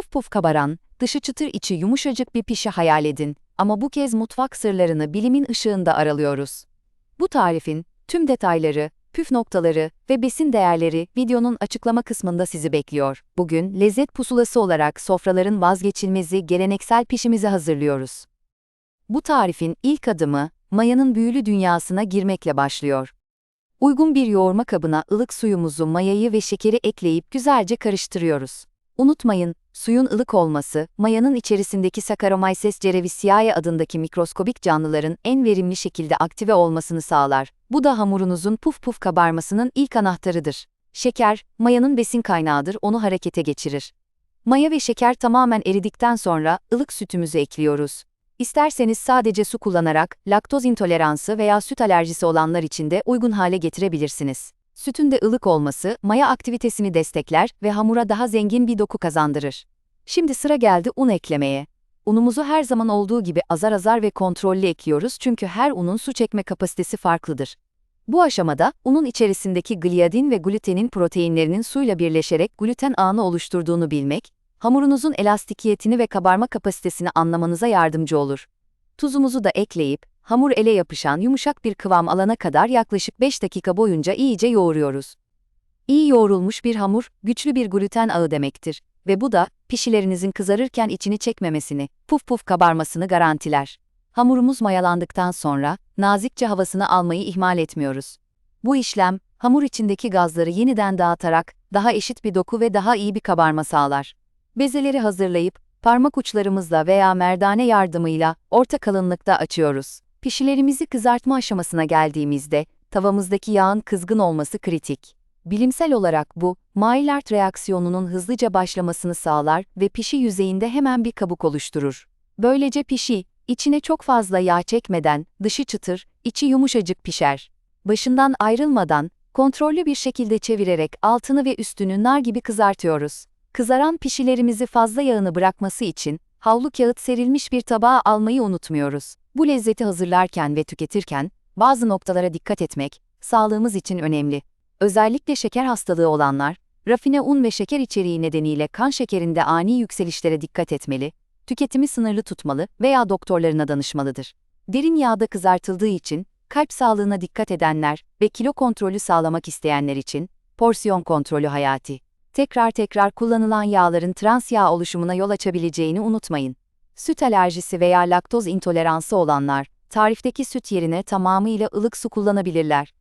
Puf puf kabaran, dışı çıtır içi yumuşacık bir pişi hayal edin ama bu kez mutfak sırlarını bilimin ışığında aralıyoruz. Bu tarifin tüm detayları, püf noktaları ve besin değerleri videonun açıklama kısmında sizi bekliyor. Bugün lezzet pusulası olarak sofraların vazgeçilmezi geleneksel pişimizi hazırlıyoruz. Bu tarifin ilk adımı mayanın büyülü dünyasına girmekle başlıyor. Uygun bir yoğurma kabına ılık suyumuzu, mayayı ve şekeri ekleyip güzelce karıştırıyoruz. Unutmayın, suyun ılık olması, mayanın içerisindeki Saccharomyces cerevisiae adındaki mikroskobik canlıların en verimli şekilde aktive olmasını sağlar. Bu da hamurunuzun puf puf kabarmasının ilk anahtarıdır. Şeker, mayanın besin kaynağıdır, onu harekete geçirir. Maya ve şeker tamamen eridikten sonra ılık sütümüzü ekliyoruz. İsterseniz sadece su kullanarak laktoz intoleransı veya süt alerjisi olanlar için de uygun hale getirebilirsiniz. Sütün de ılık olması maya aktivitesini destekler ve hamura daha zengin bir doku kazandırır. Şimdi sıra geldi un eklemeye. Unumuzu her zaman olduğu gibi azar azar ve kontrollü ekliyoruz çünkü her unun su çekme kapasitesi farklıdır. Bu aşamada unun içerisindeki gliadin ve glutenin proteinlerinin suyla birleşerek gluten ağını oluşturduğunu bilmek, hamurunuzun elastikiyetini ve kabarma kapasitesini anlamanıza yardımcı olur. Tuzumuzu da ekleyip, hamur ele yapışan yumuşak bir kıvam alana kadar yaklaşık 5 dakika boyunca iyice yoğuruyoruz. İyi yoğrulmuş bir hamur, güçlü bir gluten ağı demektir ve bu da pişilerinizin kızarırken içini çekmemesini, puf puf kabarmasını garantiler. Hamurumuz mayalandıktan sonra nazikçe havasını almayı ihmal etmiyoruz. Bu işlem, hamur içindeki gazları yeniden dağıtarak daha eşit bir doku ve daha iyi bir kabarma sağlar. Bezeleri hazırlayıp parmak uçlarımızla veya merdane yardımıyla orta kalınlıkta açıyoruz. Pişilerimizi kızartma aşamasına geldiğimizde tavamızdaki yağın kızgın olması kritik. Bilimsel olarak bu, Maillard reaksiyonunun hızlıca başlamasını sağlar ve pişi yüzeyinde hemen bir kabuk oluşturur. Böylece pişi, içine çok fazla yağ çekmeden, dışı çıtır, içi yumuşacık pişer. Başından ayrılmadan, kontrollü bir şekilde çevirerek altını ve üstünü nar gibi kızartıyoruz. Kızaran pişilerimizi fazla yağını bırakması için, havlu kağıt serilmiş bir tabağa almayı unutmuyoruz. Bu lezzeti hazırlarken ve tüketirken, bazı noktalara dikkat etmek, sağlığımız için önemli. Özellikle şeker hastalığı olanlar, rafine un ve şeker içeriği nedeniyle kan şekerinde ani yükselişlere dikkat etmeli, tüketimi sınırlı tutmalı veya doktorlarına danışmalıdır. Derin yağda kızartıldığı için, kalp sağlığına dikkat edenler ve kilo kontrolü sağlamak isteyenler için, porsiyon kontrolü hayati. Tekrar tekrar kullanılan yağların trans yağ oluşumuna yol açabileceğini unutmayın. Süt alerjisi veya laktoz intoleransı olanlar, tarifteki süt yerine tamamıyla ılık su kullanabilirler.